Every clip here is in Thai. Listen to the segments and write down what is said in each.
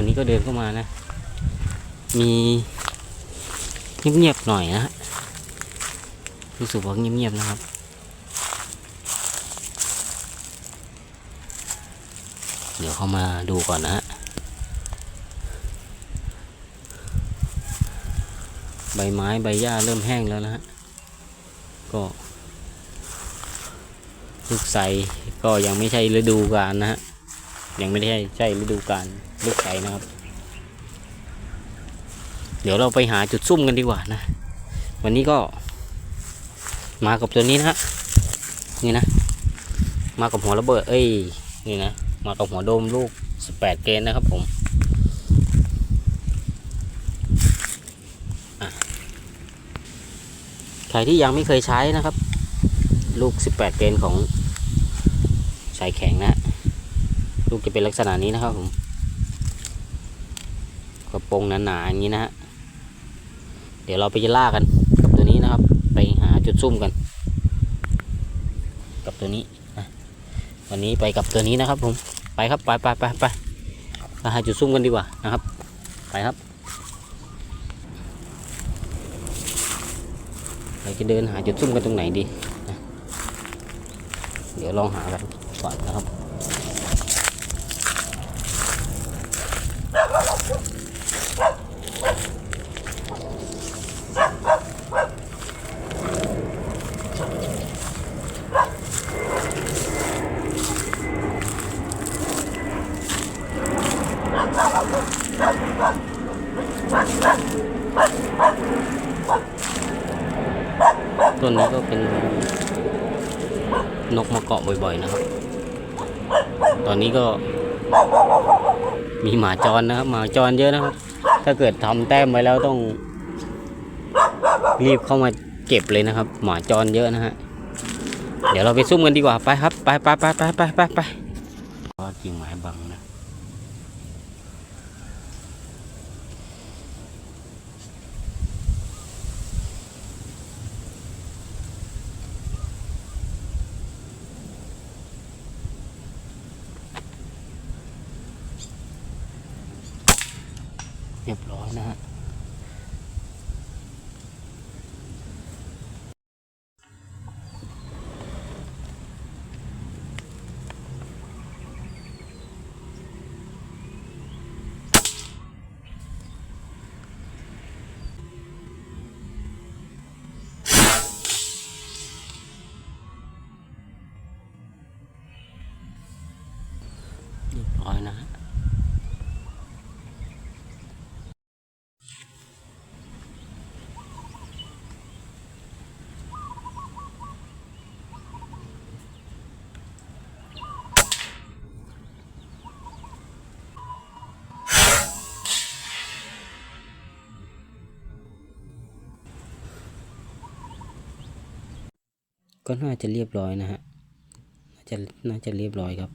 วันนี้ก็เดินเข้ามานะ มีเงียบๆหน่อยนะฮะรู้สึกว่าเงียบๆนะครับเดี๋ยวเข้ามาดูก่อนนะฮะ ใบไม้ใบหญ้าเริ่มแห้งแล้วนะฮะ ก็ลูกไทรก็ยังไม่ใช่ฤดูกาลนะฮะ ยังไม่ได้ใช่ฤดูกาลลูกไทรนะครับ เดี๋ยวเราไปหาจุดซุ่มกันดีกว่านะ วันนี้ก็ มากับตัวนี้นะฮะนี่นะ มากับหัวระเบิดเอ้ยนี่นะ มากับหัวโดมลูก 18 เกนนะครับผมใครที่ยังไม่เคยใช้นะครับ ลูก 18 เกนของสายแข็งนะ ลูกจะเป็นลักษณะนี้นะครับผมกระโปรงหนาๆอย่างนี้นะฮะเดี๋ยวเราไปล่ากันกับตัวนี้นะครับ ไปหาจุดซุ่มกัน กับตัวนี้วันนี้ไปกับตัวนี้นะครับผมไปครับไปไปไปไปไปหาจุดซุ่มกันดีกว่านะครับ ไปครับเราจะเดินหาจุดซุ่มกันตรงไหนดี เดี๋ยวลองหากันก่อนนะครับ เป็นนกมาเกาะบ่อยๆนะครับ ตอนนี้ก็มีหมาจรนะครับ หมาจรเยอะนะครับ ถ้าเกิดทำแต้มไว้แล้วต้อง รีบเข้ามาเก็บเลยนะครับ หมาจรเยอะนะฮะ เดี๋ยวเราไปซุ่มกันดีกว่า ไปครับ ไปไปไปไปไปไปไปก็กิ่งไม้บังนะ เรียบร้อย นะฮะ ก็น่าจะเรียบร้อยนะฮะ น่าจะน่าจะเรียบร้อยครับ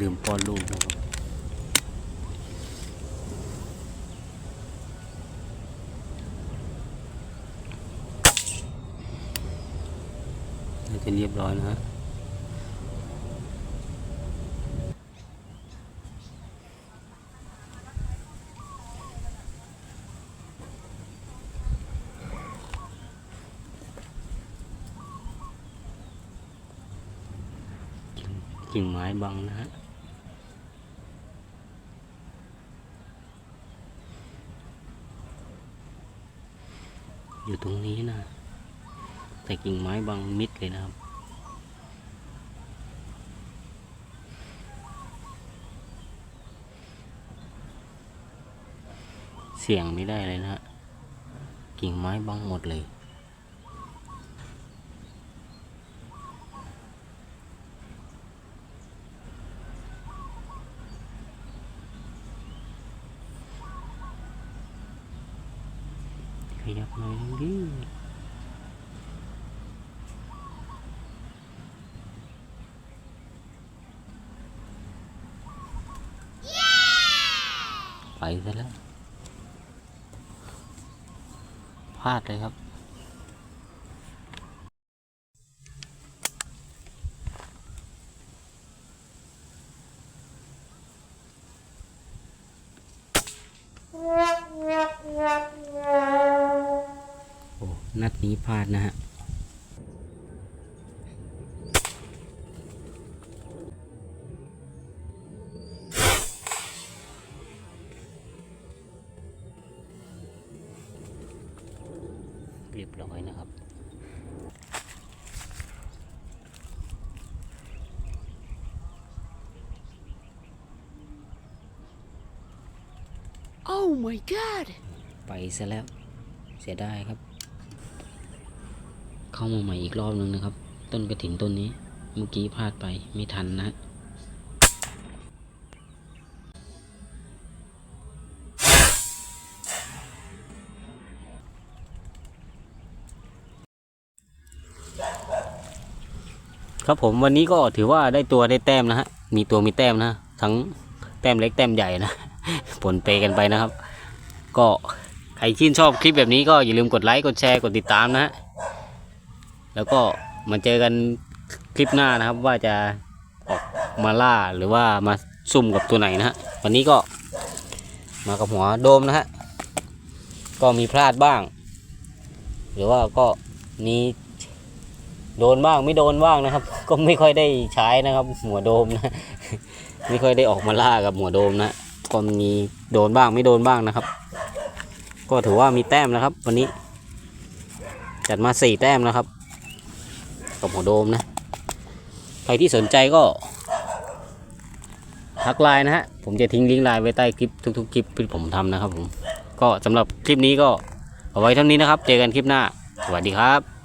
ลืมป้อนลูกนะครับน่าจะเรียบร้อยนะฮะ กิ่งไม้บังนะฮะอยู่ตรงนี้นะ แต่กิ่งไม้บังมิดเลยนะครับเสียงไม่ได้เลยนะฮะกิ่งไม้บังหมดเลย ยับหน่อยดิไปซะแล้วพลาดเลยครับ นัดนี้พลาดนะฮะเรียบร้อยนะครับ Oh my god! ไปซะแล้ว เสียดายครับ เข้ามาใหม่อีกรอบนึงนะครับ ต้นกระถินต้นนี้เมื่อกี้พลาดไปไม่ทันนะครับผมวันนี้ก็ถือว่าได้ตัวได้แต้มนะฮะมีตัวมีแต้มนะทั้งแต้มเล็กแต้มใหญ่นะผลเปกันไปนะครับ ก็ใครชื่นชอบคลิปแบบนี้ก็อย่าลืมกดไลค์กดแชร์กดติดตามนะฮะ แล้วก็มาเจอกันคลิปหน้านะครับว่าจะออกมาล่าหรือว่ามาซุ่มกับตัวไหนนะฮะวันนี้ก็มากับหัวโดมนะฮะก็มีพลาดบ้าง หรือว่าก็มีโดนบ้างไม่โดนบ้างนะครับ ก็ไม่ค่อยได้ใช้นะครับ หัวโดมนะไม่ค่อยได้ออกมาล่ากับหัวโดมนะก็มีโดนบ้างไม่โดนบ้างนะครับ ก็ถือว่ามีแต้มนะครับ วันนี้ จัดมาสี่แต้มนะครับ กับหัวโดมนะ ใครที่สนใจก็ทักไลน์นะฮะ ผมจะทิ้งลิงก์ไลน์ไว้ใต้คลิปทุกๆคลิปที่ผมทำนะครับผม ก็สำหรับคลิปนี้ก็เอาไว้เท่านี้นะครับ เจอกันคลิปหน้า สวัสดีครับ